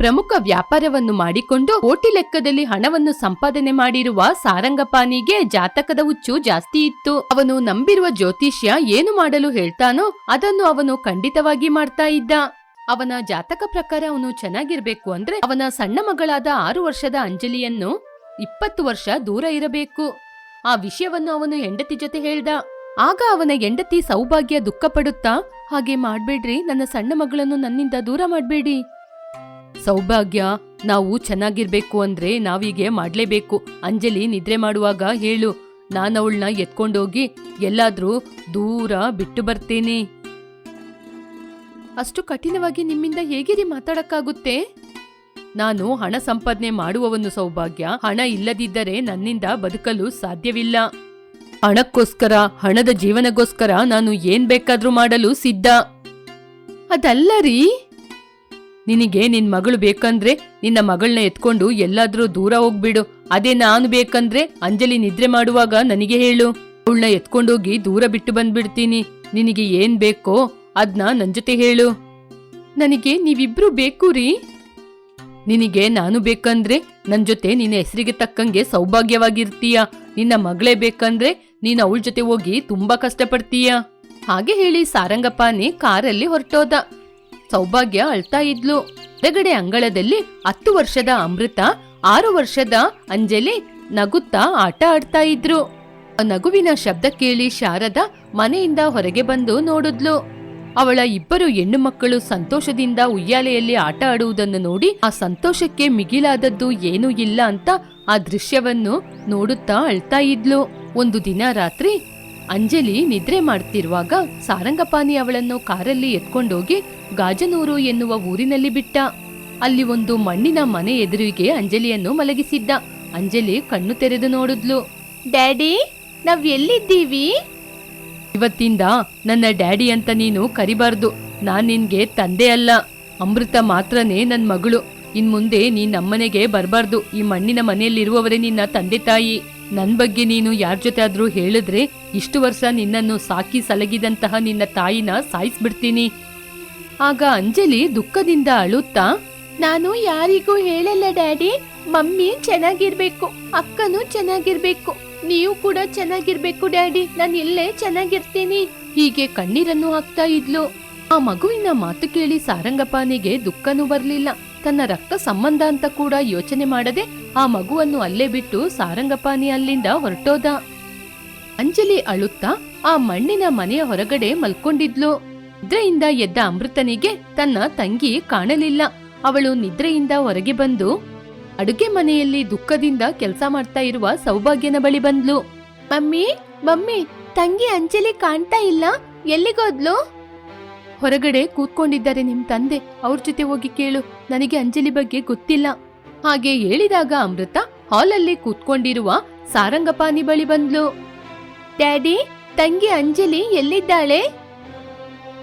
ಪ್ರಮುಖ ವ್ಯಾಪಾರವನ್ನು ಮಾಡಿಕೊಂಡು ಕೋಟಿ ಲೆಕ್ಕದಲ್ಲಿ ಹಣವನ್ನು ಸಂಪಾದನೆ ಮಾಡಿರುವ ಸಾರಂಗಪಾನಿಗೆ ಜಾತಕದ ಹುಚ್ಚು ಜಾಸ್ತಿ ಇತ್ತು. ಅವನು ನಂಬಿರುವ ಜ್ಯೋತಿಷ್ಯ ಏನು ಮಾಡಲು ಹೇಳ್ತಾನೋ ಅದನ್ನು ಅವನು ಖಂಡಿತವಾಗಿ ಮಾಡ್ತಾ ಇದ್ದ. ಅವನ ಜಾತಕ ಪ್ರಕಾರ ಅವನು ಚೆನ್ನಾಗಿರ್ಬೇಕು ಅಂದ್ರೆ ಅವನ ಸಣ್ಣ ಮಗಳಾದ ಆರು ವರ್ಷದ ಅಂಜಲಿಯನ್ನು ಇಪ್ಪತ್ತು ವರ್ಷ ದೂರ ಇರಬೇಕು. ಆ ವಿಷಯವನ್ನು ಅವನು ಹೆಂಡತಿ ಜೊತೆ ಹೇಳ್ದ. ಆಗ ಅವನ ಹೆಂಡತಿ ಸೌಭಾಗ್ಯ ದುಃಖ ಪಡುತ್ತಾ ಹಾಗೆ ಮಾಡ್ಬೇಡ್ರಿ, ನನ್ನ ಸಣ್ಣ ಮಗಳನ್ನು ನನ್ನಿಂದ ದೂರ ಮಾಡ್ಬೇಡಿ. ಸೌಭಾಗ್ಯ, ನಾವು ಚೆನ್ನಾಗಿರ್ಬೇಕು ಅಂದ್ರೆ ನಾವೀಗೆ ಮಾಡ್ಲೇಬೇಕು. ಅಂಜಲಿ ನಿದ್ರೆ ಮಾಡುವಾಗ ಹೇಳು, ನಾನವಳನ್ನ ಎತ್ಕೊಂಡೋಗಿ ಎಲ್ಲಾದ್ರೂ ದೂರ ಬಿಟ್ಟು ಬರ್ತೇನೆ. ಅಷ್ಟು ಕಠಿಣವಾಗಿ ನಿಮ್ಮಿಂದ ಹೇಗಿರಿ ಮಾತಾಡಕ್ಕಾಗುತ್ತೆ? ನಾನು ಹಣ ಸಂಪಾದನೆ ಮಾಡುವವನು ಸೌಭಾಗ್ಯ, ಹಣ ಇಲ್ಲದಿದ್ದರೆ ನನ್ನಿಂದ ಬದುಕಲು ಸಾಧ್ಯವಿಲ್ಲ. ಹಣಕ್ಕೋಸ್ಕರ, ಹಣದ ಜೀವನಗೋಸ್ಕರ ನಾನು ಏನ್ ಬೇಕಾದ್ರೂ ಮಾಡಲು ಸಿದ್ಧ. ಅದಲ್ಲ ರೀ. ನಿನಗೆ ನಿನ್ ಮಗಳು ಬೇಕಂದ್ರೆ ನಿನ್ನ ಮಗಳನ್ನ ಎತ್ಕೊಂಡು ಎಲ್ಲಾದ್ರೂ ದೂರ ಹೋಗ್ಬಿಡು. ಅದೇ ನಾನು ಬೇಕಂದ್ರೆ ಅಂಜಲಿ ನಿದ್ರೆ ಮಾಡುವಾಗ ನನಗೆ ಹೇಳು. ಅವಳನ್ನ ಎತ್ಕೊಂಡೋಗಿ ದೂರ ಬಿಟ್ಟು ಬಂದ್ಬಿಡ್ತೀನಿ. ನಿನಗೆ ಏನ್ ಬೇಕೋ ಅದ್ನ ನನ್ ಜೊತೆ ಹೇಳು. ನನಗೆ ನೀವಿಬ್ರು ಬೇಕು ರೀ. ನಿನಗೆ ನಾನು ಬೇಕಂದ್ರೆ ನನ್ ಜೊತೆ ನಿನ್ನ ಹೆಸರಿಗೆ ತಕ್ಕಂಗೆ ಸೌಭಾಗ್ಯವಾಗಿರ್ತೀಯ. ನಿನ್ನ ಮಗಳೇ ಬೇಕಂದ್ರೆ ನೀನ್ ಅವಳ ಜೊತೆ ಹೋಗಿ ತುಂಬಾ ಕಷ್ಟಪಡ್ತೀಯ. ಹಾಗೆ ಹೇಳಿ ಸಾರಂಗಪ್ಪನೇ ಕಾರಲ್ಲಿ ಹೊರಟೋದ. ಸೌಭಾಗ್ಯ ಅಳ್ತಾ ಇದ್ಲು. ಹೊರಗಡೆ ಅಂಗಳದಲ್ಲಿ ಹತ್ತು ವರ್ಷದ ಅಮೃತ, ಆರು ವರ್ಷದ ಅಂಜಲಿ ನಗುತ್ತಾ ಆಟ ಆಡ್ತಾ ಇದ್ರು. ನಗುವಿನ ಶಬ್ದ ಕೇಳಿ ಶಾರದ ಮನೆಯಿಂದ ಹೊರಗೆ ಬಂದು ನೋಡಿದ್ಲು. ಅವಳ ಇಬ್ಬರು ಹೆಣ್ಣು ಮಕ್ಕಳು ಸಂತೋಷದಿಂದ ಉಯ್ಯಾಲೆಯಲ್ಲಿ ಆಟ ಆಡುವುದನ್ನು ನೋಡಿ ಆ ಸಂತೋಷಕ್ಕೆ ಮಿಗಿಲಾದದ್ದು ಏನೂ ಇಲ್ಲ ಅಂತ ಆ ದೃಶ್ಯವನ್ನು ನೋಡುತ್ತಾ ಅಳ್ತಾ ಇದ್ಲು. ಒಂದು ದಿನ ರಾತ್ರಿ ಅಂಜಲಿ ನಿದ್ರೆ ಮಾಡ್ತಿರುವಾಗ ಸಾರಂಗಪಾನಿ ಅವಳನ್ನು ಕಾರಲ್ಲಿ ಎತ್ಕೊಂಡೋಗಿ ಗಾಜನೂರು ಎನ್ನುವ ಊರಿನಲ್ಲಿ ಬಿಟ್ಟ. ಅಲ್ಲಿ ಒಂದು ಮಣ್ಣಿನ ಮನೆ ಎದುರಿಗೆ ಅಂಜಲಿಯನ್ನು ಮಲಗಿಸಿದ್ದ. ಅಂಜಲಿ ಕಣ್ಣು ತೆರೆದು ನೋಡಿದ್ಲು. ಡ್ಯಾಡಿ ನಾವ್ ಎಲ್ಲಿದ್ದೀವಿ? ಇವತ್ತಿಂದ ನನ್ನ ಡ್ಯಾಡಿ ಅಂತ ನೀನು ಕರಿಬಾರ್ದು. ನಾನ್ ನಿನ್ಗೆ ತಂದೆ ಅಲ್ಲ. ಅಮೃತ ಮಾತ್ರನೇ ನನ್ ಮಗಳು. ಇನ್ ಮುಂದೆ ನೀನ್ ನಮ್ಮನೆಗೆ ಬರಬಾರ್ದು. ಈ ಮಣ್ಣಿನ ಮನೆಯಲ್ಲಿರುವವರೇ ನಿನ್ನ ತಂದೆ ತಾಯಿ. ನನ್ ಬಗ್ಗೆ ನೀನು ಯಾರ ಜೊತೆ ಆದ್ರೂ ಹೇಳಿದ್ರೆ ಇಷ್ಟು ವರ್ಷ ನಿನ್ನನ್ನು ಸಾಕಿ ಸಲಗಿದಂತಹ ನಿನ್ನ ತಾಯಿನ ಸಾಯಿಸ್ಬಿಡ್ತೀನಿ. ಆಗ ಅಂಜಲಿ ದುಃಖದಿಂದ ಅಳುತ್ತಾ, ನಾನು ಯಾರಿಗೂ ಹೇಳಲ್ಲ ಡ್ಯಾಡಿ. ಮಮ್ಮಿ ಚೆನ್ನಾಗಿರ್ಬೇಕು, ಅಕ್ಕನೂ ಚೆನ್ನಾಗಿರ್ಬೇಕು. ನೀವು ಕೂಡ ಚೆನ್ನಾಗಿರ್ಬೇಕು ಡ್ಯಾಡಿ. ನಾನು ಇಲ್ಲೇ ಚೆನ್ನಾಗಿರ್ತೀನಿ. ಹೀಗೆ ಕಣ್ಣೀರನ್ನು ಹಾಕ್ತಾ ಇದ್ಲು. ಆ ಮಗುವಿನ ಮಾತು ಕೇಳಿ ಸಾರಂಗಪಾನಿಗೆ ದುಃಖನೂ ಬರಲಿಲ್ಲ. ತನ್ನ ರಕ್ತ ಸಂಬಂಧ ಅಂತ ಕೂಡ ಯೋಚನೆ ಮಾಡದೆ ಆ ಮಗುವನ್ನು ಅಲ್ಲೇ ಬಿಟ್ಟು ಸಾರಂಗಪಾನಿ ಅಲ್ಲಿಂದ ಹೊರಟೋದ. ಅಂಜಲಿ ಅಳುತ್ತಾ ಆ ಮಣ್ಣಿನ ಮನೆಯ ಹೊರಗಡೆ ಮಲ್ಕೊಂಡಿದ್ಲು. ನಿದ್ರೆಯಿಂದ ಎದ್ದ ಅಮೃತನಿಗೆ ತನ್ನ ತಂಗಿ ಕಾಣಲಿಲ್ಲ. ಅವಳು ನಿದ್ರೆಯಿಂದ ಹೊರಗೆ ಬಂದು ಅಡುಗೆ ಮನೆಯಲ್ಲಿ ದುಃಖದಿಂದ ಕೆಲಸ ಮಾಡ್ತಾ ಇರುವ ಸೌಭಾಗ್ಯನ ಬಳಿ ಬಂದ್ಲು. ಮಮ್ಮಿ ಮಮ್ಮಿ ತಂಗಿ ಅಂಜಲಿ ಕಾಣ್ತಾ ಇಲ್ಲ. ಎಲ್ಲಿಗೋದ್ಲು? ಹೊರಗಡೆ ಕೂತ್ಕೊಂಡಿದ್ದಾರೆ ನಿಮ್ ತಂದೆ. ಅವ್ರ ಜೊತೆ ಹೋಗಿ ಕೇಳು. ನನಗೆ ಅಂಜಲಿ ಬಗ್ಗೆ ಗೊತ್ತಿಲ್ಲ. ಹಾಗೆ ಹೇಳಿದಾಗ ಅಮೃತ ಹಾಲಲ್ಲಿ ಕೂತ್ಕೊಂಡಿರುವ ಸಾರಂಗಪಾನಿ ಬಳಿ ಬಂದ್ಲು. ಡ್ಯಾಡಿ ತಂಗಿ ಅಂಜಲಿ ಎಲ್ಲಿದ್ದಾಳೆ?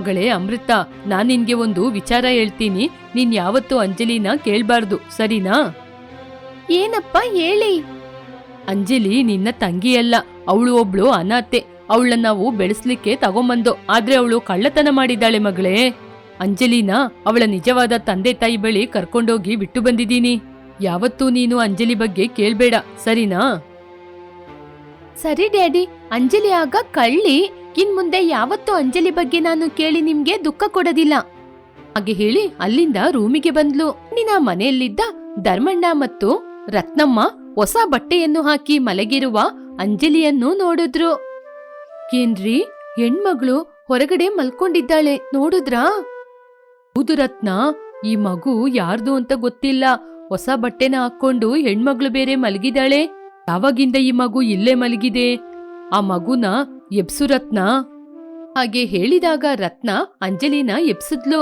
ಮಗಳೇ ಅಮೃತ ನಾನ್ ನಿನ್ಗೆ ಒಂದು ವಿಚಾರ ಹೇಳ್ತೀನಿ. ನೀನ್ ಯಾವತ್ತೂ ಅಂಜಲಿನ ಕೇಳ್ಬಾರ್ದು ಸರಿನಾ? ಏನಪ್ಪ ಹೇಳಿ? ಅಂಜಲಿ ನಿನ್ನ ತಂಗಿಯಲ್ಲ ಅವಳು ಒಬ್ಳು ಅನಾಥೆ ಅವಳನ್ನ ನಾವು ಬೆಳೆಸ್ಲಿಕ್ಕೆ ತಗೊಂಬಂದು ಆದ್ರೆ ಅವಳು ಕಳ್ಳತನ ಮಾಡಿದ್ದಾಳೆ ಮಗಳೇ. ಅಂಜಲಿನ ಅವಳ ನಿಜವಾದ ತಂದೆ ತಾಯಿ ಬಳಿ ಕರ್ಕೊಂಡೋಗಿ ಬಿಟ್ಟು ಬಂದಿದ್ದೀನಿ. ಯಾವತ್ತೂ ನೀನು ಅಂಜಲಿ ಬಗ್ಗೆ ಕೇಳ್ಬೇಡ ಸರಿನಾ? ಸರಿ ಡ್ಯಾಡಿ ಅಂಜಲಿ ಆಗ ಕಳ್ಳಿ. ಇನ್ ಮುಂದೆ ಯಾವತ್ತೂ ಅಂಜಲಿ ಬಗ್ಗೆ ನಾನು ಕೇಳಿ ನಿಮ್ಗೆ ದುಃಖ ಕೊಡೋದಿಲ್ಲ. ಹಾಗೆ ಹೇಳಿ ಅಲ್ಲಿಂದ ರೂಮಿಗೆ ಬಂದ್ಲು. ನಿನ್ನ ಮನೆಯಲ್ಲಿದ್ದ ಧರ್ಮಣ್ಣ ಮತ್ತು ರತ್ನಮ್ಮ ಹೊಸ ಬಟ್ಟೆಯನ್ನು ಹಾಕಿ ಮಲಗಿರುವ ಅಂಜಲಿಯನ್ನು ನೋಡಿದ್ರು. ಏನ್ರಿ, ಹೆಣ್ಮಗಳು ಹೊರಗಡೆ ಮಲ್ಕೊಂಡಿದ್ದಾಳೆ, ನೋಡುದ್ರಾ? ಹೌದು ರತ್ನ, ಈ ಮಗು ಯಾರ್ದು ಅಂತ ಗೊತ್ತಿಲ್ಲ. ಹೊಸ ಬಟ್ಟೆನ ಹಾಕೊಂಡು ಹೆಣ್ಮಗಳು ಬೇರೆ ಮಲಗಿದಾಳೆ ಯಾವಾಗಿಂದ ಈ ಮಗು ಇಲ್ಲೇ ಮಲಗಿದೆ? ಆ ಮಗುನ ಎಬ್ಸು ರತ್ನ ಹಾಗೆ ಹೇಳಿದಾಗ ರತ್ನ ಅಂಜಲಿನ ಎಬ್ಸಿದ್ಲು.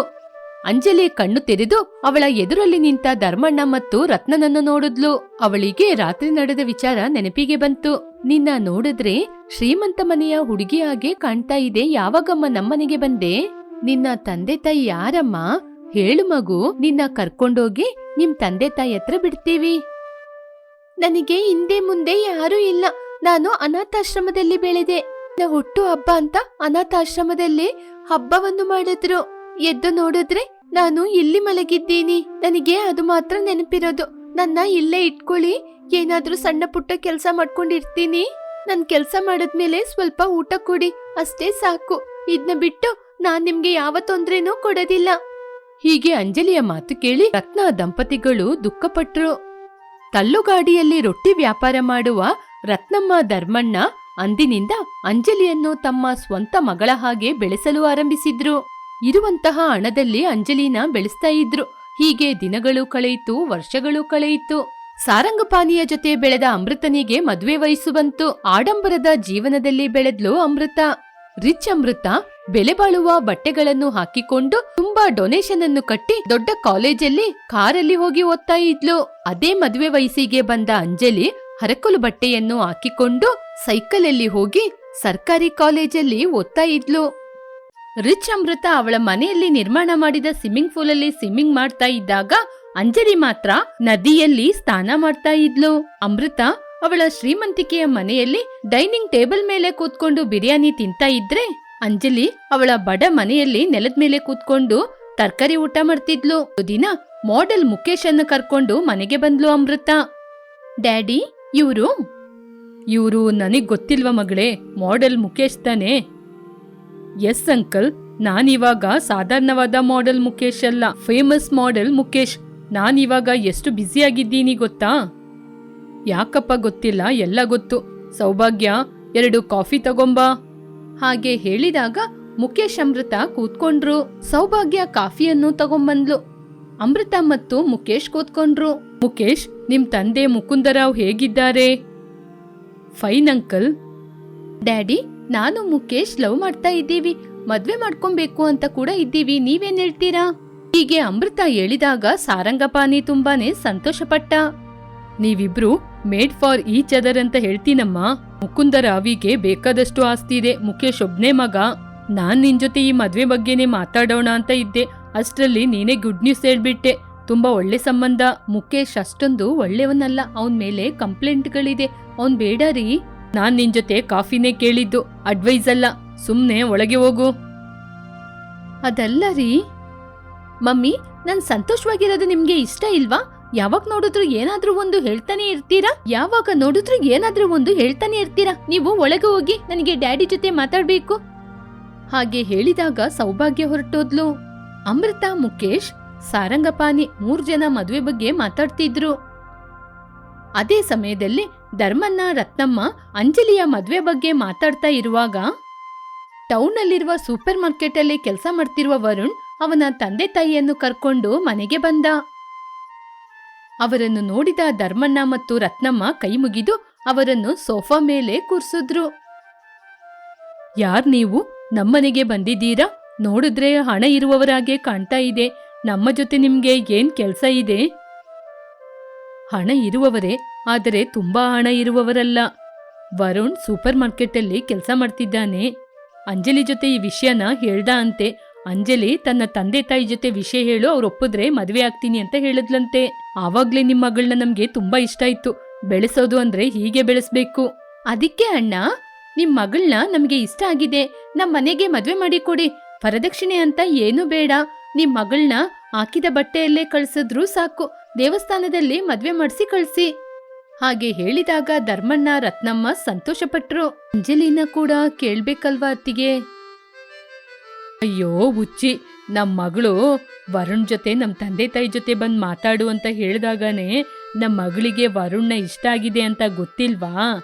ಅಂಜಲಿ ಕಣ್ಣು ತೆರೆದು ಅವಳ ಎದುರಲ್ಲಿ ನಿಂತ ಧರ್ಮಣ್ಣ ಮತ್ತು ರತ್ನನನ್ನು ನೋಡಿದ್ಲು. ಅವಳಿಗೆ ರಾತ್ರಿ ನಡೆದ ವಿಚಾರ ನೆನಪಿಗೆ ಬಂತು. ನಿನ್ನ ನೋಡಿದ್ರೆ ಶ್ರೀಮಂತ ಮನೆಯ ಹುಡುಗಿ ಹಾಗೆ ಕಾಣ್ತಾ ಇದೆ, ಯಾವಾಗಮ್ಮ ನಮ್ಮನೆಗೆ ಬಂದೆ? ನಿನ್ನ ತಂದೆ ತಾಯಿ ಯಾರಮ್ಮ? ಹೇಳು ಮಗು, ನಿನ್ನ ಕರ್ಕೊಂಡೋಗಿ ನಿಮ್ ತಂದೆ ತಾಯಿ ಹತ್ರ ಬಿಡ್ತೀವಿ. ನನಗೆ ಹಿಂದೆ ಮುಂದೆ ಯಾರೂ ಇಲ್ಲ. ನಾನು ಅನಾಥಾಶ್ರಮದಲ್ಲಿ ಬೆಳೆದೆ. ಹುಟ್ಟು ಹಬ್ಬ ಅಂತ ಅನಾಥಾಶ್ರಮದಲ್ಲಿ ಹಬ್ಬವನ್ನು ಮಾಡಿದ್ರು. ಎದ್ದು ನೋಡಿದ್ರೆ ನಾನು ಇಲ್ಲಿ ಮಲಗಿದ್ದೀನಿ. ನನಗೆ ಅದು ಮಾತ್ರ ನೆನಪಿರೋದು. ನನ್ನ ಇಲ್ಲೇ ಇಟ್ಕೊಳ್ಳಿ. ಏನಾದ್ರೂ ಸಣ್ಣ ಪುಟ್ಟ ಕೆಲಸ ಮಾಡ್ಕೊಂಡಿರ್ತೀನಿ. ನನ್ ಕೆಲಸ ಮಾಡಿದ್ಮೇಲೆ ಸ್ವಲ್ಪ ಊಟ ಕೊಡಿ. ಅಷ್ಟೇ ಸಾಕು. ಇದ್ನ ಬಿಟ್ಟು ನಾನ್ ನಿಮ್ಗೆ ಯಾವ ತೊಂದ್ರೆನೂ ಕೊಡೋದಿಲ್ಲ. ಹೀಗೆ ಅಂಜಲಿಯ ಮಾತು ಕೇಳಿ ರತ್ನ ದಂಪತಿಗಳು ದುಃಖಪಟ್ರು. ತಳ್ಳುಗಾಡಿಯಲ್ಲಿ ರೊಟ್ಟಿ ವ್ಯಾಪಾರ ಮಾಡುವ ರತ್ನಮ್ಮ ಧರ್ಮಣ್ಣ ಅಂದಿನಿಂದ ಅಂಜಲಿಯನ್ನು ತಮ್ಮ ಸ್ವಂತ ಮಗಳ ಹಾಗೆ ಬೆಳೆಸಲು ಆರಂಭಿಸಿದ್ರು. ಇರುವಂತಹ ಹಣದಲ್ಲಿ ಅಂಜಲಿನ ಬೆಳೆಸ್ತಾ ಇದ್ರು. ಹೀಗೆ ದಿನಗಳು ಕಳೆಯಿತು, ವರ್ಷಗಳು ಕಳೆಯಿತು. ಸಾರಂಗಪಾನಿಯ ಜೊತೆ ಬೆಳೆದ ಅಮೃತನಿಗೆ ಮದುವೆ ವಯಸ್ಸು ಆಡಂಬರದ ಜೀವನದಲ್ಲಿ ಬೆಳೆದ್ಲು ಅಮೃತ. ರಿಚ್ ಅಮೃತ ಬೆಲೆ ಬಾಳುವ ಬಟ್ಟೆಗಳನ್ನು ಹಾಕಿಕೊಂಡು ತುಂಬಾ ಡೊನೇಷನ್ ಅನ್ನು ಕಟ್ಟಿ ದೊಡ್ಡ ಕಾಲೇಜಲ್ಲಿ ಕಾರಲ್ಲಿ ಹೋಗಿ ಓದ್ತಾ ಇದ್ಲು. ಅದೇ ಮದುವೆ ವಯಸ್ಸಿಗೆ ಬಂದ ಅಂಜಲಿ ಹರಕಲು ಬಟ್ಟೆಯನ್ನು ಹಾಕಿಕೊಂಡು ಸೈಕಲಲ್ಲಿ ಹೋಗಿ ಸರ್ಕಾರಿ ಕಾಲೇಜಲ್ಲಿ ಓದ್ತಾ ಇದ್ಲು. ರಿಚ್ ಅಮೃತ ಅವಳ ಮನೆಯಲ್ಲಿ ನಿರ್ಮಾಣ ಮಾಡಿದ ಸ್ವಿಮ್ಮಿಂಗ್ ಪೂಲ್ ಅಲ್ಲಿ ಸ್ವಿಮ್ಮಿಂಗ್ ಮಾಡ್ತಾ ಇದ್ದಾಗ ಅಂಜಲಿ ಮಾತ್ರ ನದಿಯಲ್ಲಿ ಸ್ನಾನ ಮಾಡ್ತಾ ಇದ್ಲು. ಅಮೃತ ಅವಳ ಶ್ರೀಮಂತಿಕೆಯ ಮನೆಯಲ್ಲಿ ಡೈನಿಂಗ್ ಟೇಬಲ್ ಮೇಲೆ ಕೂತ್ಕೊಂಡು ಬಿರಿಯಾನಿ ತಿಂತಾ ಇದ್ರೆ ಅಂಜಲಿ ಅವಳ ಬಡ ಮನೆಯಲ್ಲಿ ನೆಲದ ಮೇಲೆ ಕೂತ್ಕೊಂಡು ತರಕಾರಿ ಊಟ ಮಾಡ್ತಿದ್ಲು. ದಿನ ಮಾಡೆಲ್ ಮುಖೇಶ್ ಅನ್ನು ಕರ್ಕೊಂಡು ಮನೆಗೆ ಬಂದ್ಲು ಅಮೃತ. ಡ್ಯಾಡಿ ಇವರು ಇವರು ನನಗ್ ಗೊತ್ತಿಲ್ವ ಮಗಳೇ? ಮಾಡೆಲ್ ಮುಖೇಶ್ ತಾನೇ? ಎಸ್ ಅಂಕಲ್, ನಾನಿವಾಗ ಸಾಧಾರಣವಾದ ಮಾಡೆಲ್ ಮುಖೇಶ್ ಅಲ್ಲ. ಫೇಮಸ್ ಮಾಡೆಲ್ ಮುಖೇಶ್ ನಾನಿವಾಗ ಎಷ್ಟು ಬ್ಯುಸಿಯಾಗಿದ್ದೀನಿ ಗೊತ್ತಾ? ಯಾಕಪ್ಪ ಗೊತ್ತಿಲ್ಲ, ಎಲ್ಲ ಗೊತ್ತು. ಸೌಭಾಗ್ಯ, ಎರಡು ಕಾಫಿ ತಗೊಂಬಾ. ಹಾಗೆ ಹೇಳಿದಾಗ ಮುಖೇಶ್ ಅಮೃತ ಕೂತ್ಕೊಂಡ್ರು. ಸೌಭಾಗ್ಯ ಕಾಫಿಯನ್ನು ತಗೊಂಬಂದ್ಲು. ಅಮೃತ ಮತ್ತು ಮುಖೇಶ್ ಕೂತ್ಕೊಂಡ್ರು. ಮುಖೇಶ್ ನಿಮ್ ತಂದೆ ಮುಕುಂದರಾವ್ ಹೇಗಿದ್ದಾರೆ? Fine uncle. ಡ್ಯಾಡಿ, ನಾನು ಮುಖೇಶ್ ಲವ್ ಮಾಡ್ತಾ ಇದ್ದೀವಿ. ಮದ್ವೆ ಮಾಡ್ಕೊಬೇಕು ಅಂತ ಕೂಡ ಇದ್ದೀವಿ. ನೀವೇನ್ ಹೇಳ್ತೀರಾ? ಹೀಗೆ ಅಮೃತ ಹೇಳಿದಾಗ ಸಾರಂಗಪಾನಿ ತುಂಬಾನೇ ಸಂತೋಷಪಟ್ಟ. ನೀವಿಬ್ರು ಮೇಡ್ ಫಾರ್ ಈಚ್ ಅದರ್ ಅಂತ ಹೇಳ್ತೀನಮ್ಮ. ಮುಕುಂದರ ಅವಿಗೆ ಬೇಕಾದಷ್ಟು ಆಸ್ತಿ ಇದೆ. ಮುಖೇಶ್ ಒಬ್ನೇ ಮಗ. ನಾನ್ ನಿನ್ ಜೊತೆ ಈ ಮದ್ವೆ ಬಗ್ಗೆನೇ ಮಾತಾಡೋಣ ಅಂತ ಇದ್ದೆ. ಅಷ್ಟರಲ್ಲಿ ನೀನೇ ಗುಡ್ ನ್ಯೂಸ್ ಹೇಳ್ಬಿಟ್ಟೆ. ತುಂಬಾ ಒಳ್ಳೆ ಸಂಬಂಧ. ಮುಖೇಶ್ ಅಷ್ಟೊಂದು ಒಳ್ಳೆಯವನಲ್ಲ. ಅವನ್ ಮೇಲೆ ಕಂಪ್ಲೇಂಟ್ಗಳಿದೆ. ಅವನ್ ಬೇಡ ರೀ ನಾನ್ ನಿನ್ ಜೊತೆ ಕಾಫಿನೇ ಕೇಳಿದ್ದು ಅಡ್ವೈಸ್ ಅಲ್ಲ. ಸುಮ್ನೆ ಒಳಗೆ ಹೋಗು. ಅದಲ್ಲ ರೀ ಮಮ್ಮಿ, ನನ್ ಸಂತೋಷವಾಗಿರೋದು ನಿಮ್ಗೆ ಇಷ್ಟ ಇಲ್ವಾ? ಯಾವಾಗ ನೋಡಿದ್ರು ಏನಾದ್ರೂ ಒಂದು ಹೇಳ್ತಾನೆ ಇರ್ತೀರಾ? ಯಾವಾಗ ನೋಡಿದ್ರು ಏನಾದ್ರೂ ಒಂದು ಹೇಳ್ತಾನೆ ಇರ್ತೀರಾ? ನೀವು ಒಳಗೆ ಹೋಗಿ ನನಗೆ ಡ್ಯಾಡಿ ಜೊತೆ ಮಾತಾಡ್ಬೇಕು. ಹಾಗೆ ಹೇಳಿದಾಗ ಸೌಭಾಗ್ಯ ಹೊರಟೋದ್ಲು. ಅಮೃತ ಮುಖೇಶ್ ಸಾರಂಗಪಾನಿ ಮೂರ್ ಜನ ಮದುವೆ ಬಗ್ಗೆ ಮಾತಾಡ್ತಿದ್ರು. ಅದೇ ಸಮಯದಲ್ಲಿ ಧರ್ಮಣ್ಣ ರತ್ನಮ್ಮ ಅಂಜಲಿಯ ಮದುವೆ ಬಗ್ಗೆ ಮಾತಾಡ್ತಾ ಇರುವಾಗ ಟೌನಲ್ಲಿರುವ ಸೂಪರ್ ಮಾರ್ಕೆಟಲ್ಲಿ ಕೆಲಸ ಮಾಡ್ತಿರುವ ವರುಣ್ ಅವನ ತಂದೆ ತಾಯಿಯನ್ನು ಕರ್ಕೊಂಡು ಮನೆಗೆ ಬಂದ. ಅವರನ್ನು ನೋಡಿದ ಧರ್ಮಣ್ಣ ಮತ್ತು ರತ್ನಮ್ಮ ಕೈ ಮುಗಿದು ಅವರನ್ನು ಸೋಫಾ ಮೇಲೆ ಕೂರ್ಸಿದ್ರು. ಯಾರ್ ನೀವು? ನಮ್ಮನೆಗೆ ಬಂದಿದ್ದೀರಾ? ನೋಡಿದ್ರೆ ಹಣ ಇರುವವರಾಗೆ ಕಾಣ್ತಾ ಇದೆ. ನಮ್ಮ ಜೊತೆ ನಿಮ್ಗೆ ಏನ್ ಕೆಲಸ ಇದೆ? ಹಣ ಇರುವವರೇ, ಆದರೆ ತುಂಬಾ ಹಣ ಇರುವವರಲ್ಲ. ವರುಣ್ ಸೂಪರ್ ಮಾರ್ಕೆಟಲ್ಲಿ ಕೆಲಸ ಮಾಡ್ತಿದ್ದಾನೆ. ಅಂಜಲಿ ಜೊತೆ ಈ ವಿಷಯನ ಹೇಳ್ದ ಅಂತೆ. ಅಂಜಲಿ ತನ್ನ ತಂದೆ ತಾಯಿ ಜೊತೆ ವಿಷಯ ಹೇಳು, ಅವ್ರು ಒಪ್ಪಿದ್ರೆ ಮದ್ವೆ ಆಗ್ತೀನಿ ಅಂತ ಹೇಳಿದ್ಲಂತೆ. ಆವಾಗ್ಲೇ ನಿಮ್ಮ ಮಗಳನ್ನ ನಮ್ಗೆ ತುಂಬಾ ಇಷ್ಟ ಇತ್ತು ಬೆಳೆಸೋದು ಅಂದ್ರೆ ಹೀಗೆ ಬೆಳೆಸ್ಬೇಕು. ಅದಕ್ಕೆ ಅಣ್ಣ, ನಿಮ್ ಮಗಳನ್ನ ನಮ್ಗೆ ಇಷ್ಟ ಆಗಿದೆ. ನಮ್ ಮನೆಗೆ ಮದ್ವೆ ಮಾಡಿ ಕೊಡಿ. ವರದಕ್ಷಿಣೆ ಅಂತ ಏನೂ ಬೇಡ. ನಿಮ್ ಮಗಳನ್ನ ಹಾಕಿದ ಬಟ್ಟೆಯಲ್ಲೇ ಕಳ್ಸಿದ್ರೂ ಸಾಕು. ದೇವಸ್ಥಾನದಲ್ಲಿ ಮದ್ವೆ ಮಾಡಿಸಿ ಕಳ್ಸಿ. ಹಾಗೆ ಹೇಳಿದಾಗ ಧರ್ಮಣ್ಣ ರತ್ನಮ್ಮ ಸಂತೋಷಪಟ್ರು. ಅಂಜಲಿನ ಕೂಡ ಕೇಳ್ಬೇಕಲ್ವಾ ಅತ್ತಿಗೆ? ಅಯ್ಯೋ ಹುಚ್ಚಿ ನಮ್ಮ ಮಗಳು ವರುಣ್ ಜೊತೆ ನಮ್ ತಂದೆ ತಾಯಿ ಜೊತೆ ಬಂದ್ ಮಾತಾಡು ಅಂತ ಹೇಳಿದಾಗನೇ ನಮ್ಮ ಮಗಳಿಗೆ ವರುಣ್ನ ಇಷ್ಟ ಆಗಿದೆ ಅಂತ ಗೊತ್ತಿಲ್ವಾ?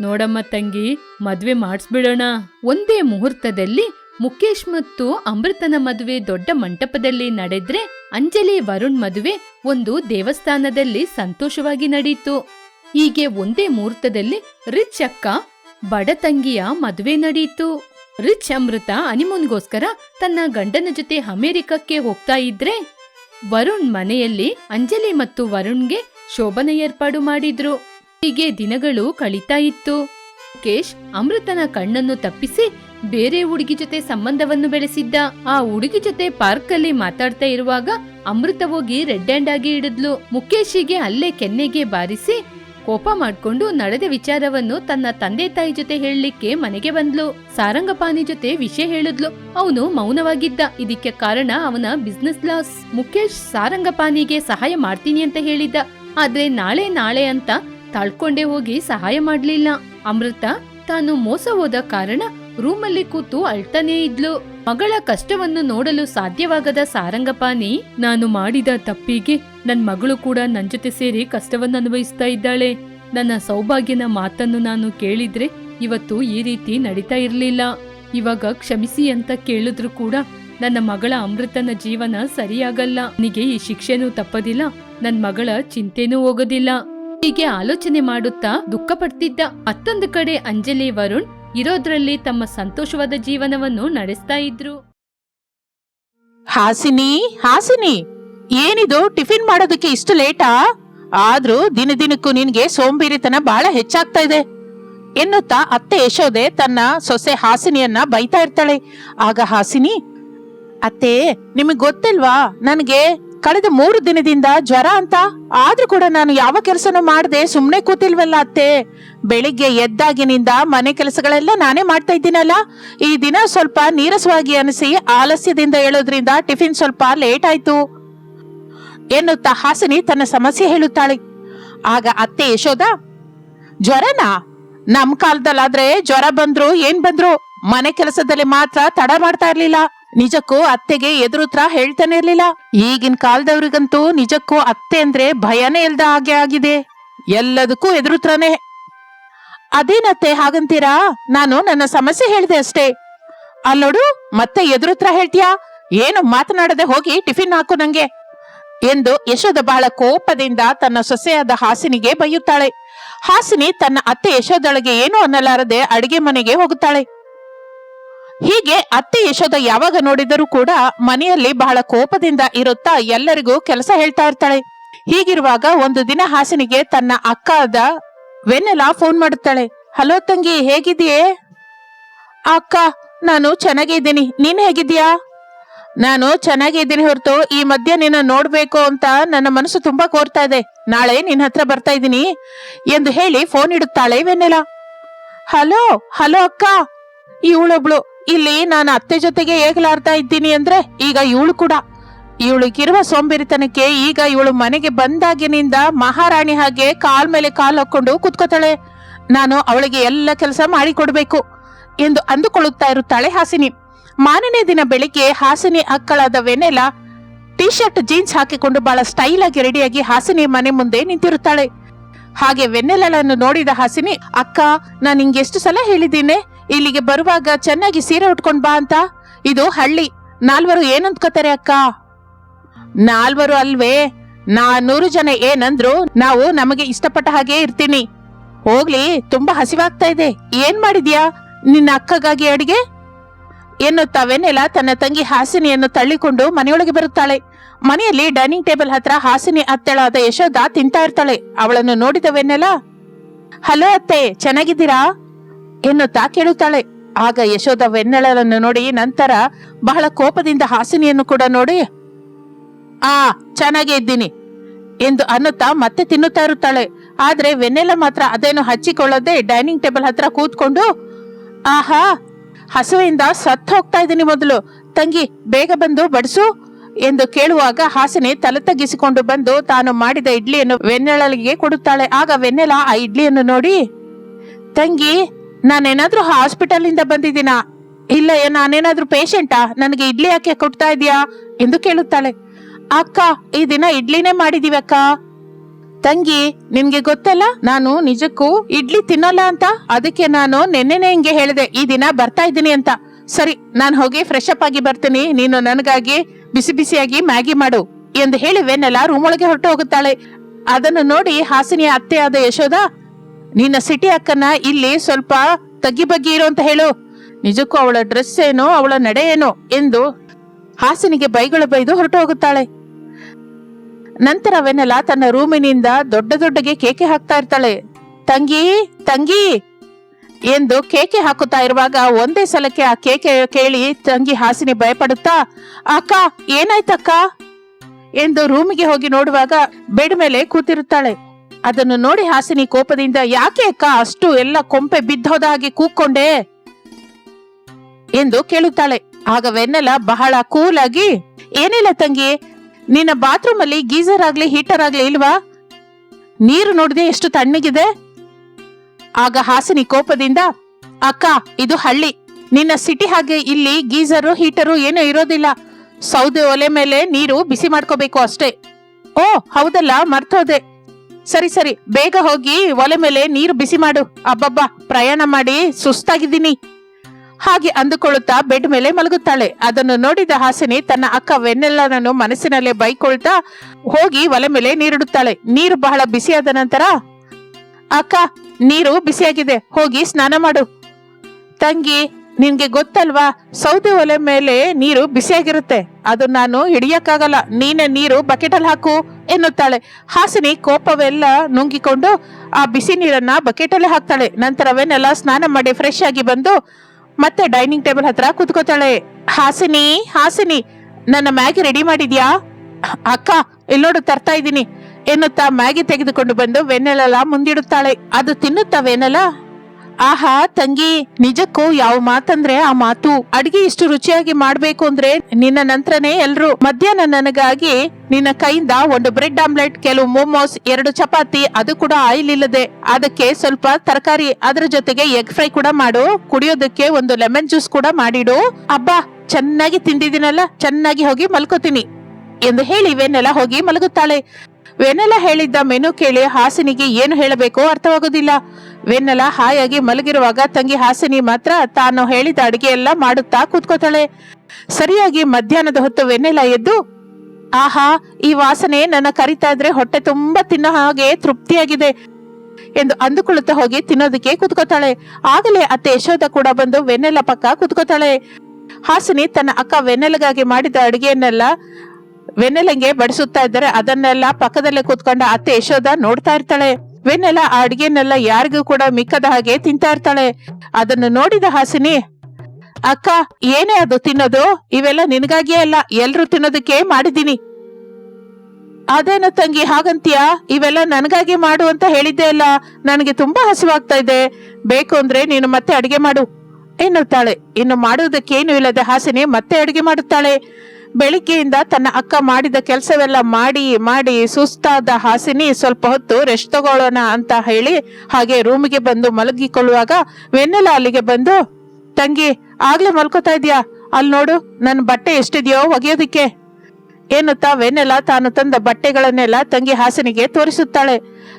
ನೋಡಮ್ಮ ತಂಗಿ, ಮದ್ವೆ ಮಾಡಿಸ್ಬಿಡೋಣ. ಒಂದೇ ಮುಹೂರ್ತದಲ್ಲಿ ಮುಖೇಶ್ ಮತ್ತು ಅಮೃತನ ಮದುವೆ ದೊಡ್ಡ ಮಂಟಪದಲ್ಲಿ ನಡೆದ್ರೆ ಅಂಜಲಿ ವರುಣ್ ಮದುವೆ ಒಂದು ದೇವಸ್ಥಾನದಲ್ಲಿ ಸಂತೋಷವಾಗಿ ನಡೆಯಿತು ಹೀಗೆ ಒಂದೇ ಮುಹೂರ್ತದಲ್ಲಿ ರಿಚ್ ಅಕ್ಕ, ಬಡ ತಂಗಿಯ ಮದುವೆ ನಡೆಯಿತು ರಿಚ್ ಅಮೃತ ಅನಿಮೂನ್ಗೋಸ್ಕರ ತನ್ನ ಗಂಡನ ಜೊತೆ ಅಮೆರಿಕಕ್ಕೆ ಹೋಗ್ತಾ ಇದ್ರೆ ವರುಣ್ ಮನೆಯಲ್ಲಿ ಅಂಜಲಿ ಮತ್ತು ವರುಣ್ಗೆ ಶೋಭನ ಏರ್ಪಾಡು ಮಾಡಿದ್ರು. ಹೀಗೆ ದಿನಗಳು ಕಳೀತಾ ಇತ್ತು. ಮುಖೇಶ್ ಅಮೃತನ ಕಣ್ಣನ್ನು ತಪ್ಪಿಸಿ ಬೇರೆ ಹುಡುಗಿ ಜೊತೆ ಸಂಬಂಧವನ್ನು ಬೆಳೆಸಿದ್ದ ಆ ಹುಡುಗಿ ಜೊತೆ ಪಾರ್ಕ್ ಅಲ್ಲಿ ಮಾತಾಡ್ತಾ ಇರುವಾಗ ಅಮೃತ ಹೋಗಿ ರೆಡ್ ಹ್ಯಾಂಡ್ ಆಗಿ ಹಿಡಿದ್ಲು. ಮುಖೇಶಿಗೆ ಅಲ್ಲೇ ಕೆನ್ನೆಗೆ ಬಾರಿಸಿ ಕೋಪ ಮಾಡ್ಕೊಂಡು ನಡೆದ ವಿಚಾರವನ್ನು ತನ್ನ ತಂದೆ ತಾಯಿ ಜೊತೆ ಹೇಳಲಿಕ್ಕೆ ಮನೆಗೆ ಬಂದ್ಲು. ಸಾರಂಗಪಾನಿ ಜೊತೆ ವಿಷಯ ಹೇಳಿದ್ಲು. ಅವನು ಮೌನವಾಗಿದ್ದ. ಇದಕ್ಕೆ ಕಾರಣ ಅವನ ಬಿಸ್ನೆಸ್ ಲಾಸ್ ಮುಖೇಶ್ ಸಾರಂಗಪಾನಿಗೆ ಸಹಾಯ ಮಾಡ್ತೀನಿ ಅಂತ ಹೇಳಿದ್ದ. ಆದ್ರೆ ನಾಳೆ ನಾಳೆ ಅಂತ ತಾಳ್ಕೊಂಡೇ ಹೋಗಿ ಸಹಾಯ ಮಾಡ್ಲಿಲ್ಲ. ಅಮೃತ ತಾನು ಮೋಸ ಹೋದ ಕಾರಣ ರೂಮಲ್ಲಿ ಕೂತು ಅಳ್ತಾನೇ ಇದ್ಲು. ಮಗಳ ಕಷ್ಟವನ್ನು ನೋಡಲು ಸಾಧ್ಯವಾಗದ ಸಾರಂಗಪಾನಿ ನಾನು ಮಾಡಿದ ತಪ್ಪಿಗೆ ನನ್ ಮಗಳು ಕೂಡ ನನ್ ಜೊತೆ ಸೇರಿ ಕಷ್ಟವನ್ನು ಅನುಭವಿಸ್ತಾ ಇದ್ದಾಳೆ. ನನ್ನ ಸೌಭಾಗ್ಯನ ಮಾತನ್ನು ನಾನು ಕೇಳಿದ್ರೆ ಇವತ್ತು ಈ ರೀತಿ ನಡೀತಾ ಇರ್ಲಿಲ್ಲ. ಇವಾಗ ಕ್ಷಮಿಸಿ ಅಂತ ಕೇಳಿದ್ರು ಕೂಡ ನನ್ನ ಮಗಳ ಅಮೃತನ ಜೀವನ ಸರಿಯಾಗಲ್ಲ. ನಿಗೆ ಈ ಶಿಕ್ಷೆನೂ ತಪ್ಪದಿಲ್ಲ, ನನ್ ಮಗಳ ಚಿಂತೆನೂ ಹೋಗೋದಿಲ್ಲ. ಹೀಗೆ ಆಲೋಚನೆ ಮಾಡುತ್ತಾ ದುಃಖ ಪಡ್ತಿದ್ದ ಮತ್ತೊಂದು ಕಡೆ ಅಂಜಲಿ ವರುಣ್ ಇರೋದ್ರಲ್ಲಿ ತಮ್ಮ ಸಂತೋಷವಾದ ಜೀವನವನ್ನು ನಡೆಸ್ತಾ ಇದ್ರು. ಹಾಸಿನಿ ಹಾಸಿನಿ, ಏನಿದು? ಟಿಫಿನ್ ಮಾಡೋದಕ್ಕೆ ಇಷ್ಟು ಲೇಟಾ? ಆದ್ರೂ ದಿನ ದಿನಕ್ಕೂ ನಿನ್ಗೆ ಸೋಂಬೇರಿತನ ಬಹಳ ಹೆಚ್ಚಾಗ್ತಾ ಇದೆ. ಎನ್ನುತ್ತಾ ಅತ್ತೆ ಯಶೋದೆ ತನ್ನ ಸೊಸೆ ಹಾಸಿನಿಯನ್ನ ಬೈತಾ ಇರ್ತಾಳೆ. ಆಗ ಹಾಸಿನಿ, ಅತ್ತೆ, ನಿಮಗ್ ಗೊತ್ತಿಲ್ವಾ? ನನ್ಗೆ ಕಳೆದ ಮೂರು ದಿನದಿಂದ ಜ್ವರ ಅಂತ. ಆದ್ರೂ ಕೂಡ ನಾನು ಯಾವ ಕೆಲಸನೂ ಮಾಡದೆ, ಸುಮ್ನೆ ಕೂತಿಲ್ವಲ್ಲ ಅತ್ತೆ. ಬೆಳಿಗ್ಗೆ ಎದ್ದಾಗಿನಿಂದ ಮನೆ ಕೆಲಸಗಳೆಲ್ಲ ನಾನೇ ಮಾಡ್ತಾ ಇದ್ದೀನಲ್ಲ. ಈ ದಿನ ಸ್ವಲ್ಪ ನೀರಸವಾಗಿ ಅನಿಸಿ ಆಲಸ್ಯದಿಂದ ಹೇಳೋದ್ರಿಂದ ಟಿಫಿನ್ ಸ್ವಲ್ಪ ಲೇಟ್ ಆಯ್ತು. ಎನ್ನುತ್ತಾ ಹಾಸಿನಿ ತನ್ನ ಸಮಸ್ಯೆ ಹೇಳುತ್ತಾಳೆ. ಆಗ ಅತ್ತೆ ಯಶೋಧ, ಜ್ವರನಾ? ನಮ್ ಕಾಲದಲ್ಲಾದ್ರೆ ಜ್ವರ ಬಂದ್ರು, ಏನ್ ಬಂದ್ರು? ಮನೆ ಕೆಲಸದಲ್ಲಿ ಮಾತ್ರ ತಡ ಮಾಡ್ತಾ ಇರ್ಲಿಲ್ಲ. ನಿಜಕ್ಕೂ ಅತ್ತೆಗೆ ಎದುರುತ್ರ ಹೇಳ್ತಾನೆ ಇರ್ಲಿಲ್ಲ. ಈಗಿನ ಕಾಲದವ್ರಿಗಂತೂ ನಿಜಕ್ಕೂ ಅತ್ತೆ ಅಂದ್ರೆ ಭಯನೇ ಇಲ್ದ ಹಾಗೆ ಆಗಿದೆ. ಎಲ್ಲದಕ್ಕೂ ಎದುರುತ್ರನೇ. ಅದೇನತ್ತೆ ಹಾಗಂತೀರಾ? ನಾನು ನನ್ನ ಸಮಸ್ಯೆ ಹೇಳಿದೆ ಅಷ್ಟೇ. ಅಲ್ಲೋಡು ಮತ್ತೆ ಎದುರುತ್ರ ಹೇಳ್ತೀಯಾ? ಏನು ಮಾತನಾಡದೆ ಹೋಗಿ ಟಿಫಿನ್ ಹಾಕು ನಂಗೆ. ಎಂದು ಯಶೋದ ಬಹಳ ಕೋಪದಿಂದ ತನ್ನ ಸೊಸೆಯಾದ ಹಾಸಿನಿಗೆ ಬೈಯುತ್ತಾಳೆ. ಹಾಸಿನಿ ತನ್ನ ಅತ್ತೆ ಯಶೋದೊಳಗೆ ಏನು ಅನ್ನಲಾರದೆ ಅಡಿಗೆ ಮನೆಗೆ ಹೋಗುತ್ತಾಳೆ. ಹೀಗೆ ಅತ್ತೆ ಯಶೋದ ಯಾವಾಗ ನೋಡಿದರೂ ಕೂಡ ಮನೆಯಲ್ಲಿ ಬಹಳ ಕೋಪದಿಂದ ಇರುತ್ತಾ ಎಲ್ಲರಿಗೂ ಕೆಲಸ ಹೇಳ್ತಾ ಇರ್ತಾಳೆ. ಹೀಗಿರುವಾಗ ಒಂದು ದಿನ ಹಾಸನಿಗೆ ತನ್ನ ಅಕ್ಕಾದ ವೆನ್ನೆಲ ಫೋನ್ ಮಾಡುತ್ತಾಳೆ. ಹಲೋ ತಂಗಿ ಹೇಗಿದೆಯೇ ಅಕ್ಕ, ನಾನು ಚೆನ್ನಾಗಿದ್ದೀನಿ ನೀನ್ ಹೇಗಿದ್ಯಾ ನಾನು ಚೆನ್ನಾಗಿದ್ದೀನಿ ಹೊರತು, ಈ ಮಧ್ಯ ನಿನ್ನ ನೋಡ್ಬೇಕು ಅಂತ ನನ್ನ ಮನಸ್ಸು ತುಂಬಾ ಕೋರ್ತಾ ಇದೆ. ನಾಳೆ ನಿನ್ನ ಹತ್ರ ಬರ್ತಾ ಇದ್ದೀನಿ, ಎಂದು ಹೇಳಿ ಫೋನ್ ಇಡುತ್ತಾಳೆ ವೆನ್ನೆಲ. ಹಲೋ ಹಲೋ ಅಕ್ಕ. ಇವಳೊಬ್ಳು ಇಲ್ಲಿ ನಾನು ಅತ್ತೆ ಜೊತೆಗೆ ಏಗಲಾಡ್ತಾ ಇದ್ದೀನಿ ಅಂದ್ರೆ ಈಗ ಇವಳು ಕೂಡ. ಇವಳಿಗಿರುವ ಸೋಂಬೇರಿತನಕ್ಕೆ ಈಗ ಇವಳು ಮನೆಗೆ ಬಂದಾಗಿನಿಂದ ಮಹಾರಾಣಿ ಹಾಗೆ ಕಾಲ್ ಮೇಲೆ ಕಾಲ್ ಹಾಕೊಂಡು ಕುತ್ಕೋತಾಳೆ. ನಾನು ಅವಳಿಗೆ ಎಲ್ಲ ಕೆಲಸ ಮಾಡಿಕೊಡ್ಬೇಕು ಎಂದು ಅಂದುಕೊಳ್ಳುತ್ತಾ ಇರುತ್ತಾಳೆ ಹಾಸಿನಿ. ಮಾನನೇ ದಿನ ಬೆಳಿಗ್ಗೆ ಹಾಸಿನಿ ಅಕ್ಕಳಾದ ವೆನೆಲ ಟಿ ಶರ್ಟ್ ಜೀನ್ಸ್ ಹಾಕಿಕೊಂಡು ಬಹಳ ಸ್ಟೈಲ್ ಆಗಿ ರೆಡಿಯಾಗಿ ಹಾಸಿನಿ ಮನೆ ಮುಂದೆ ನಿಂತಿರುತ್ತಾಳೆ. ಹಾಗೆ ವೆನ್ನೆಲನ್ನು ನೋಡಿದ ಹಾಸಿನಿ, ಅಕ್ಕ, ನಾನು ನಿಂಗೆ ಎಷ್ಟು ಸಲ ಹೇಳಿದ್ದೀನಿ ಇಲ್ಲಿಗೆ ಬರುವಾಗ ಚೆನ್ನಾಗಿ ಸೀರೆ ಉಟ್ಕೊಂಡ್ ಬಾ ಅಂತ. ಇದು ಹಳ್ಳಿ. ನಾಲ್ವರು ಏನಂದ್ಕೋತಾರೆ ಅಕ್ಕ? ನಾಲ್ವರು ಅಲ್ವೇ? ನಾನೂರು ಜನ ಏನಂದ್ರು ನಾವು ನಮಗೆ ಇಷ್ಟಪಟ್ಟ ಹಾಗೆ ಇರ್ತೀನಿ. ಹೋಗ್ಲಿ, ತುಂಬಾ ಹಸಿವಾಗ್ತಾ ಇದೆ. ಏನ್ ಮಾಡಿದ್ಯಾ? ನಿನ್ನ ಅಕ್ಕಗಾಗಿ ಅಡಿಗೆ? ಎನ್ನುತ್ತಾ ವೆನೆಲ ತನ್ನ ತಂಗಿ ಹಾಸಿನಿಯನ್ನು ತಳ್ಳಿಕೊಂಡು ಮನೆಯೊಳಗೆ ಬರುತ್ತಾಳೆ. ಮನೆಯಲ್ಲಿ ಡೈನಿಂಗ್ ಟೇಬಲ್ ಹತ್ರ ಹಾಸಿನಿ ಅತ್ತೆಳಾದ ಯಶೋಧ ತಿಂತಾ ಇರ್ತಾಳೆ. ಅವಳನ್ನು ನೋಡಿದ ವೆನ್ನೆಲ ಹಲೋ ಅತ್ತೆ, ಚೆನ್ನಾಗಿದ್ದೀರಾ? ಎನ್ನುತ್ತಾ ಕೇಳುತ್ತಾಳೆ. ಆಗ ಯಶೋದ ವೆನ್ನೆಳನ್ನು ನೋಡಿ ನಂತರ ಬಹಳ ಕೋಪದಿಂದ ಹಾಸಿನಿಯನ್ನು ಕೂಡ ನೋಡಿ, ಆ, ಚೆನ್ನಾಗೇ ಇದ್ದೀನಿ ಎಂದು ಅನ್ನುತ್ತಾ ಮತ್ತೆ ತಿನ್ನುತ್ತಾ ಇರುತ್ತಾಳೆ. ಆದ್ರೆ ವೆನ್ನೆಲ ಮಾತ್ರ ಅದೇನು ಹಚ್ಚಿಕೊಳ್ಳದೆ ಡೈನಿಂಗ್ ಟೇಬಲ್ ಹತ್ರ ಕೂತ್ಕೊಂಡು, ಆಹಾ, ಹಸುವಿಂದ ಸತ್ತು ಹೋಗ್ತಾ ಇದ್ದೀನಿ ಮೊದಲು. ತಂಗಿ, ಬೇಗ ಬಂದು ಬಡಿಸು ಎಂದು ಕೇಳುವಾಗ ಹಾಸಿನಿ ತಲೆ ತಗ್ಗಿಸಿಕೊಂಡು ಬಂದು ತಾನು ಮಾಡಿದ ಇಡ್ಲಿಯನ್ನು ವೆನ್ನೆಳಲಿಗೆ ಕೊಡುತ್ತಾಳೆ. ಆಗ ವೆನ್ನೆಲ ಆ ಇಡ್ಲಿಯನ್ನು ನೋಡಿ, ತಂಗಿ ನಾನೇನಾದ್ರೂ ಹಾಸ್ಪಿಟಲ್ ಇಂದ ಬಂದಿದ್ದೀನಾ? ಇಲ್ಲ ನಾನೇನಾದರೂ ಪೇಷಂಟಾ? ನನಗೆ ಇಡ್ಲಿ ಯಾಕೆ ಕೊಡ್ತಾ ಇದೀಯಾ ಎಂದು ಕೇಳುತ್ತಾಳೆ. ಅಕ್ಕ, ಈ ದಿನ ಇಡ್ಲಿನೇ ಮಾಡಿದೀವಿ ಅಕ್ಕ. ತಂಗಿ ನಿನ್ಗೆ ಗೊತ್ತಲ್ಲ, ನಾನು ನಿಜಕ್ಕೂ ಇಡ್ಲಿ ತಿನ್ನಲ್ಲ ಅಂತ? ಅದಕ್ಕೆ ನಾನು ನಿನ್ನೆನೆ ಹಿಂಗೆ ಹೇಳಿದೆ, ಈ ದಿನ ಬರ್ತಾ ಇದ್ದೀನಿ ಅಂತ. ಸರಿ, ನಾನು ಹೋಗಿ ಫ್ರೆಶ್ ಅಪ್ ಆಗಿ ಬರ್ತೀನಿ. ನೀನು ನನಗಾಗಿ ಬಿಸಿ ಬಿಸಿಯಾಗಿ ಮ್ಯಾಗಿ ಮಾಡು ಎಂದು ಹೇಳಿ ವೆನ್ನೆಲ್ಲ ರೂಮ್ ಒಳಗೆ ಹೊರಟು ಹೋಗುತ್ತಾಳೆ ಅದನ್ನು ನೋಡಿ ಹಾಸಿನಿಯ ಅತ್ತೆಯಾದ ಯಶೋದ ನಿನ್ನ ಸಿಟಿ ಅಕ್ಕನ ಇಲ್ಲಿ ಸ್ವಲ್ಪ ತಗ್ಗಿ ಬಗ್ಗಿ ಇರು ಅಂತ ಹೇಳು. ನಿಜಕ್ಕೂ ಅವಳ ಡ್ರೆಸ್ ಏನೋ, ಅವಳ ನಡೆ ಏನೋ ಎಂದು ಹಾಸನಿಗೆ ಬೈಗಳು ಬೈದು ಹೊರಟು ಹೋಗುತ್ತಾಳೆ. ನಂತರ ಅವೆನ್ನೆಲ್ಲ ತನ್ನ ರೂಮಿನಿಂದ ದೊಡ್ಡ ದೊಡ್ಡಗೆ ಕೇಕೆ ಹಾಕ್ತಾ ಇರ್ತಾಳೆ. ತಂಗಿ ತಂಗಿ! ಎಂದು ಕೇಕೆ ಹಾಕುತ್ತಾ ಇರುವಾಗ ಒಂದೇ ಸಲಕ್ಕೆ ಆ ಕೇಕೆ ಕೇಳಿ ತಂಗಿ ಹಾಸಿನಿ ಭಯಪಡುತ್ತಾ, ಅಕ್ಕ, ಏನಾಯ್ತಕ್ಕ? ಎಂದು ರೂಮಿಗೆ ಹೋಗಿ ನೋಡುವಾಗ ಬೆಡ್ ಮೇಲೆ ಕೂತಿರುತ್ತಾಳೆ. ಅದನ್ನು ನೋಡಿ ಹಾಸಿನಿ ಕೋಪದಿಂದ, ಯಾಕೆ ಅಕ್ಕ, ಅಷ್ಟು ಎಲ್ಲ ಕೊಂಪೆ ಬಿದ್ದೋದಾಗಿ ಹಾಗೆ ಕೂಕ್ಕೊಂಡೆ ಎಂದು ಕೇಳುತ್ತಾಳೆ. ಆಗ ವೆನ್ನೆಲ ಬಹಳ ಕೂಲ್ ಆಗಿ ಏನಿಲ್ಲ ತಂಗಿ, ನಿನ್ನ ಬಾತ್ರೂಮ್ ಅಲ್ಲಿ ಗೀಸರ್ ಆಗ್ಲಿ ಹೀಟರ್ ಆಗ್ಲಿ ಇಲ್ವಾ? ನೀರು ನೋಡಿದೆ ಎಷ್ಟು ತಣ್ಣಗಿದೆ? ಆಗ ಹಾಸಿನಿ ಕೋಪದಿಂದ, ಅಕ್ಕ, ಇದು ಹಳ್ಳಿ. ನಿನ್ನ ಸಿಟಿ ಹಾಗೆ ಇಲ್ಲಿ ಗೀಸರು, ಹೀಟರು ಏನೂ ಇರೋದಿಲ್ಲ. ಸೌದೆ ಒಲೆ ಮೇಲೆ ನೀರು ಬಿಸಿ ಮಾಡ್ಕೋಬೇಕು ಅಷ್ಟೇ. ಓ, ಹೌದಲ್ಲ, ಮರ್ತೋದೆ. ಸರಿ ಸರಿ, ಬೇಗ ಹೋಗಿ ಒಲೆ ಮೇಲೆ ನೀರು ಬಿಸಿ ಮಾಡು. ಅಬ್ಬಬ್ಬಾ, ಪ್ರಯಾಣ ಮಾಡಿ ಸುಸ್ತಾಗಿದ್ದೀನಿ. ಹಾಗೆ ಅಂದುಕೊಳ್ಳುತ್ತಾ ಬೆಡ್ ಮೇಲೆ ಮಲಗುತ್ತಾಳೆ. ಅದನ್ನು ನೋಡಿದ ಹಾಸಿನಿ ತನ್ನ ಅಕ್ಕ ವೆನ್ನೆಲ್ಲನನ್ನು ಮನಸ್ಸಿನಲ್ಲೇ ಬೈಕೊಳ್ತಾ ಹೋಗಿ ಒಲೆ ಮೇಲೆ ನೀರಿಡುತ್ತಾಳೆ. ನೀರು ಬಹಳ ಬಿಸಿಯಾದ ನಂತರ, ಅಕ್ಕ, ನೀರು ಬಿಸಿಯಾಗಿದೆ. ಹೋಗಿ ಸ್ನಾನ ಮಾಡು. ತಂಗಿ ನಿನ್ಗೆ ಗೊತ್ತಲ್ವಾ? ಸೌದೆ ಒಲೆ ಮೇಲೆ ನೀರು ಬಿಸಿಯಾಗಿರುತ್ತೆ. ಅದು ನಾನು ಹಿಡಿಯಕ್ಕಾಗಲ್ಲ. ನೀನೆ ನೀರು ಬಕೆಟಲ್ಲಿ ಹಾಕು ಎನ್ನುತ್ತಾಳೆ. ಹಾಸಿನಿ ಕೋಪವೆಲ್ಲ ನುಂಗಿಕೊಂಡು ಆ ಬಿಸಿ ನೀರನ್ನ ಬಕೆಟಲ್ಲಿ ಹಾಕ್ತಾಳೆ. ನಂತರ ನಂತರವೇನೆಲ್ಲ ಸ್ನಾನ ಮಾಡಿ ಫ್ರೆಶ್ ಆಗಿ ಬಂದು ಮತ್ತೆ ಡೈನಿಂಗ್ ಟೇಬಲ್ ಹತ್ರ ಕುತ್ಕೋತಾಳೆ. ಹಾಸಿನಿ ಹಾಸಿನಿ, ನನ್ನ ಮ್ಯಾಗಿ ರೆಡಿ ಮಾಡಿದ್ಯಾ? ಅಕ್ಕ ಇಲ್ಲಿ ನೋಡು, ತರ್ತಾ ಇದ್ದೀನಿ ಎನ್ನುತ್ತಾ ಮ್ಯಾಗಿ ತೆಗೆದುಕೊಂಡು ಬಂದು, ವೆನ್ನೆಲೆಲ್ಲ ಮುಂದಿಡುತ್ತಾಳೆ. ಅದು ತಿನ್ನುತ್ತಾ ವೆನೆಲ ಆಹಾ, ತಂಗಿ, ನಿಜಕ್ಕೂ ಯಾವ ಮಾತಂದ್ರೆ ಆ ಮಾತು ಅಡಿಗೆ ಇಷ್ಟು ರುಚಿಯಾಗಿ ಮಾಡ್ಬೇಕು ಅಂದ್ರೆ ನಿನ್ನ ನಂತರನೇ ಎಲ್ರು. ಮಧ್ಯಾಹ್ನ ನನಗಾಗಿ ನಿನ್ನ ಕೈಯಿಂದ ಒಂದು ಬ್ರೆಡ್ ಆಮ್ಲೆಟ್, ಕೆಲವು ಮೋಮೋಸ್, ಎರಡು ಚಪಾತಿ, ಅದು ಕೂಡ ಆಯಿಲ್ ಇಲ್ಲದೆ ಅದಕ್ಕೆ ಸ್ವಲ್ಪ ತರಕಾರಿ, ಅದ್ರ ಜೊತೆಗೆ ಎಗ್ ಫ್ರೈ ಕೂಡ ಮಾಡು. ಕುಡಿಯೋದಕ್ಕೆ ಒಂದು ಲೆಮನ್ ಜ್ಯೂಸ್ ಕೂಡ ಮಾಡಿಡು. ಅಬ್ಬಾ, ಚೆನ್ನಾಗಿ ತಿಂದಿದ್ದೀನಲ್ಲ, ಚೆನ್ನಾಗಿ ಹೋಗಿ ಮಲ್ಕೋತೀನಿ ಎಂದು ಹೇಳಿ ವೆನ್ನೆಲ್ಲ ಹೋಗಿ ಮಲಗುತ್ತಾಳೆ. ವೆನೆಲ್ಲ ಹೇಳಿದ್ದ ಮೆನು ಕೇಳಿ ಹಾಸಿನಿಗೆ ಏನು ಹೇಳಬೇಕೋ ಅರ್ಥವಾಗೋದಿಲ್ಲ. ವೆನ್ನೆಲ ಹಾಯಾಗಿ ಮಲಗಿರುವಾಗ ತಂಗಿ ಹಾಸಿನಿ ಮಾತ್ರ ತಾನು ಹೇಳಿದ ಅಡಿಗೆ ಎಲ್ಲ ಮಾಡುತ್ತಾ ಕೂತ್ಕೋತಾಳೆ. ಸರಿಯಾಗಿ ಮಧ್ಯಾಹ್ನದ ಹೊತ್ತು ವೆನ್ನೆಲ ಎದ್ದು, ಆಹಾ, ಈ ವಾಸನೆ ನನ್ನ ಕರಿತಾ ಇದ್ರೆ ಹೊಟ್ಟೆ ತುಂಬಾ ತಿನ್ನೋ ಹಾಗೆ ತೃಪ್ತಿಯಾಗಿದೆ ಎಂದು ಅಂದುಕೊಳ್ಳುತ್ತಾ ಹೋಗಿ ತಿನ್ನೋದಕ್ಕೆ ಕೂತ್ಕೋತಾಳೆ. ಆಗಲೇ ಅತ್ತೆ ಯಶೋಧ ಕೂಡ ಬಂದು ವೆನ್ನೆಲ ಪಕ್ಕ ಕೂತ್ಕೋತಾಳೆ. ಹಾಸಿನಿ ತನ್ನ ಅಕ್ಕ ವೆನ್ನೆಲಗಾಗಿ ಮಾಡಿದ ಅಡಿಗೆಯನ್ನೆಲ್ಲ ವೆನ್ನೆಲಂಗೆ ಬಡಿಸುತ್ತಾ ಇದ್ದಾರೆ ಅದನ್ನೆಲ್ಲ ಪಕ್ಕದಲ್ಲೇ ಕೂತ್ಕೊಂಡ ಅತ್ತೆ ಯಶೋಧ ನೋಡ್ತಾ ಇರ್ತಾಳೆ. ವೆನ್ನೆಲ ಆ ಅಡಿಗೆನೆಲ್ಲ ಯಾರಿಗೂ ಕೂಡ ಮಿಕ್ಕದ ಹಾಗೆ ತಿಂತಾ ಇರ್ತಾಳೆ. ಅದನ್ನು ನೋಡಿದ ಹಾಸಿನಿ, ಅಕ್ಕ, ಏನೇ ಅದು ತಿನ್ನೋದು? ಇವೆಲ್ಲ ನಿನಗಾಗಿಯೇ ಅಲ್ಲ, ಎಲ್ರು ತಿನ್ನೋದಕ್ಕೆ ಮಾಡಿದ್ದೀನಿ. ಅದೇನೋ ತಂಗಿ, ಹಾಗಂತೀಯ? ಇವೆಲ್ಲ ನನಗಾಗಿ ಮಾಡು ಅಂತ ಹೇಳಿದ್ದೆ ಅಲ್ಲ ನನಗೆ ತುಂಬಾ ಹಸಿವಾಗ್ತಾ ಇದೆ. ಬೇಕು ಅಂದ್ರೆ ನೀನು ಮತ್ತೆ ಅಡಿಗೆ ಮಾಡು. ಎನ್ನುತ್ತಾಳೆ. ಇನ್ನು ಮಾಡುವುದಕ್ಕೇನು ಇಲ್ಲದೆ ಹಾಸಿನಿ ಮತ್ತೆ ಅಡಿಗೆ ಮಾಡುತ್ತಾಳೆ. ಬೆಳಿಗ್ಗೆಯಿಂದ ತನ್ನ ಅಕ್ಕ ಮಾಡಿದ ಕೆಲಸವೆಲ್ಲ ಮಾಡಿ ಮಾಡಿ ಸುಸ್ತಾದ ಹಾಸಿನಿ ಸ್ವಲ್ಪ ಹೊತ್ತು ರೆಸ್ಟ್ ತಗೊಳ್ಳೋಣ ಅಂತ ಹೇಳಿ ಹಾಗೆ ರೂಮಿಗೆ ಬಂದು ಮಲಗಿಕೊಳ್ಳುವಾಗ ವೆನ್ನೆಲ ಅಲ್ಲಿಗೆ ಬಂದು, ತಂಗಿ, ಆಗ್ಲೇ ಮಲ್ಕೋತಾ ಇದ್ಯಾ? ಅಲ್ಲಿ ನೋಡು ನನ್ನ ಬಟ್ಟೆ ಎಷ್ಟಿದೆಯೋ ಒಗೆಯೋದಿಕ್ಕೆ. ಎನ್ನುತ್ತಾ ವೆನ್ನೆಲ ತಾನು ತಂದ ಬಟ್ಟೆಗಳನ್ನೆಲ್ಲ ತಂಗಿ ಹಾಸಿನಿಗೆ ತೋರಿಸುತ್ತಾಳೆ.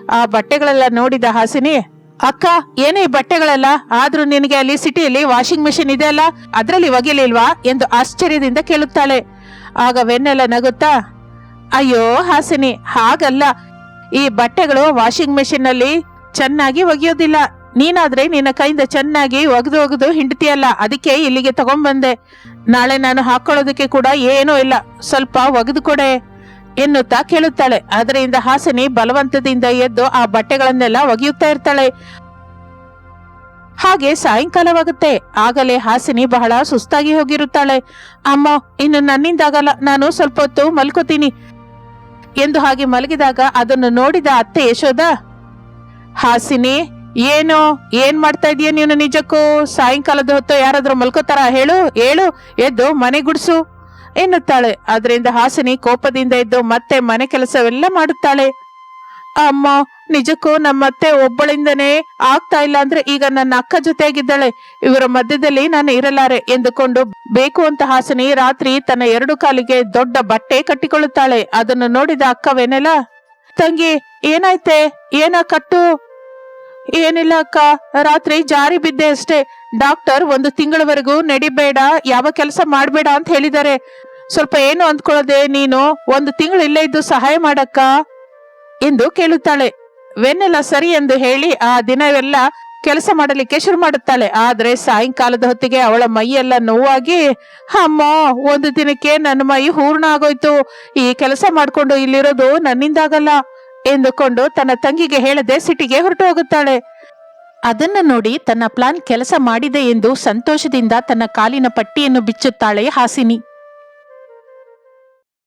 ಆ ಬಟ್ಟೆಗಳೆಲ್ಲ ನೋಡಿದ ಹಾಸಿನಿ, ಅಕ್ಕ, ಏನೇ ಬಟ್ಟೆಗಳೆಲ್ಲ? ಆದ್ರೂ ನಿನಗೆ ಅಲ್ಲಿ ಸಿಟಿಯಲ್ಲಿ ವಾಷಿಂಗ್ ಮೆಷಿನ್ ಇದೆ ಅಲ್ಲ? ಅದ್ರಲ್ಲಿ ಒಗೆಲಿಲ್ವಾ? ಎಂದು ಆಶ್ಚರ್ಯದಿಂದ ಕೇಳುತ್ತಾಳೆ. ಆಗ ವೆನ್ನೆಲ್ಲ ನಗುತ್ತಾ, ಅಯ್ಯೋ, ಹಾಸಿನಿ, ಹಾಗಲ್ಲ. ಈ ಬಟ್ಟೆಗಳು ವಾಷಿಂಗ್ ಮೆಷಿನ್ನಲ್ಲಿ ಚೆನ್ನಾಗಿ ಒಗೆಯೋದಿಲ್ಲ. ನೀನಾದ್ರೆ ನಿನ್ನ ಕೈಯಿಂದ ಚೆನ್ನಾಗಿ ಒಗೆದು ಒಗೆದು ಹಿಂಡ್ತೀಯಲ್ಲ, ಅದಕ್ಕೆ ಇಲ್ಲಿಗೆ ತಗೊಂಡ್ಬಂದೆ. ನಾಳೆ ನಾನು ಹಾಕೊಳ್ಳೋದಕ್ಕೆ ಕೂಡ ಏನೂ ಇಲ್ಲ. ಸ್ವಲ್ಪ ಒಗೆದು ಕೊಡೆ, ಎನ್ನುತ್ತಾ ಕೇಳುತ್ತಾಳೆ. ಅದರಿಂದ ಹಾಸಿನಿ ಬಲವಂತದಿಂದ ಎದ್ದು ಆ ಬಟ್ಟೆಗಳನ್ನೆಲ್ಲ ಒಗೆಯುತ್ತಾ ಇರ್ತಾಳೆ. ಹಾಗೆ ಸಾಯಂಕಾಲವಾಗುತ್ತೆ. ಆಗಲೇ ಹಾಸಿನಿ ಬಹಳ ಸುಸ್ತಾಗಿ ಹೋಗಿರುತ್ತಾಳೆ. ಅಮ್ಮ, ಇನ್ನು ನನ್ನಿಂದಾಗಲ್ಲ, ನಾನು ಸ್ವಲ್ಪ ಹೊತ್ತು ಮಲ್ಕೋತೀನಿ. ಎಂದು ಹಾಗೆ ಮಲಗಿದಾಗ ಅದನ್ನು ನೋಡಿದ ಅತ್ತೆ ಯಶೋದ ಹಾಸಿನಿ, ಏನು, ಏನ್ ಮಾಡ್ತಾ ಇದೀಯ ನೀನು ನಿಜಕ್ಕೂ? ಸಾಯಂಕಾಲದ ಹೊತ್ತು ಯಾರಾದ್ರೂ ಮಲ್ಕೋತಾರ? ಹೇಳು ಹೇಳು, ಎದ್ದು ಮನೆ ಗುಡಿಸು. ಎನ್ನುತ್ತಾಳೆ. ಅದರಿಂದ ಹಾಸಿನಿ ಕೋಪದಿಂದ ಎದ್ದು ಮತ್ತೆ ಮನೆ ಕೆಲಸವೆಲ್ಲ ಮಾಡುತ್ತಾಳೆ. ಅಮ್ಮ ನಿಜಕ್ಕೂ ನಮ್ಮತ್ತೆ ಒಬ್ಬಳಿಂದನೇ ಆಗ್ತಾ ಇಲ್ಲ ಅಂದ್ರೆ ಈಗ ನನ್ನ ಅಕ್ಕ ಜೊತೆಯಾಗಿದ್ದಾಳೆ. ಇವರ ಮಧ್ಯದಲ್ಲಿ ನಾನು ಇರಲಾರೆ ಎಂದುಕೊಂಡು ಬೇಕು ಅಂತ ಹಾಸಿನಿ ರಾತ್ರಿ ತನ್ನ ಎರಡು ಕಾಲಿಗೆ ದೊಡ್ಡ ಬಟ್ಟೆ ಕಟ್ಟಿಕೊಳ್ಳುತ್ತಾಳೆ. ಅದನ್ನು ನೋಡಿದ ಅಕ್ಕವೇನೆಲ್ಲ, ತಂಗಿ, ಏನಾಯ್ತೆ? ಏನ ಕಟ್ಟು? ಏನಿಲ್ಲ ಅಕ್ಕ, ರಾತ್ರಿ ಜಾರಿ ಬಿದ್ದೆ ಅಷ್ಟೇ. ಡಾಕ್ಟರ್ ಒಂದು ತಿಂಗಳವರೆಗೂ ನಡಿಬೇಡ, ಯಾವ ಕೆಲಸ ಮಾಡಬೇಡ ಅಂತ ಹೇಳಿದ್ದಾರೆ. ಸ್ವಲ್ಪ ಏನು ಅಂದ್ಕೊಳ್ಳದೆ ನೀನು ಒಂದು ತಿಂಗಳು ಇಲ್ಲೇ ಇದ್ದು ಸಹಾಯ ಮಾಡಕ್ಕ? ಎಂದು ಕೇಳುತ್ತಾಳೆ. ವೆನ್ನೆಲ್ಲ ಸರಿ ಎಂದು ಹೇಳಿ ಆ ದಿನವೆಲ್ಲ ಕೆಲಸ ಮಾಡಲಿಕ್ಕೆ ಶುರು ಮಾಡುತ್ತಾಳೆ. ಆದ್ರೆ ಸಾಯಂಕಾಲದ ಹೊತ್ತಿಗೆ ಅವಳ ಮೈಯೆಲ್ಲ ನೋವಾಗಿ, ಅಮ್ಮ, ಒಂದು ದಿನಕ್ಕೆ ನನ್ನ ಮೈ ಹೂರ್ಣ ಆಗೋಯ್ತು ಈ ಕೆಲಸ ಮಾಡ್ಕೊಂಡು ಇಲ್ಲಿರೋದು ನನ್ನಿಂದಾಗಲ್ಲ ಎಂದುಕೊಂಡು ತನ್ನ ತಂಗಿಗೆ ಹೇಳದೆ ಸಿಟಿಗೆ ಹೊರಟು ಹೋಗುತ್ತಾಳೆ ಅದನ್ನ ನೋಡಿ ತನ್ನ ಪ್ಲಾನ್ ಕೆಲಸ ಮಾಡಿದೆ ಎಂದು ಸಂತೋಷದಿಂದ ತನ್ನ ಕಾಲಿನ ಪಟ್ಟಿಯನ್ನು ಬಿಚ್ಚುತ್ತಾಳೆ ಹಾಸಿನಿ.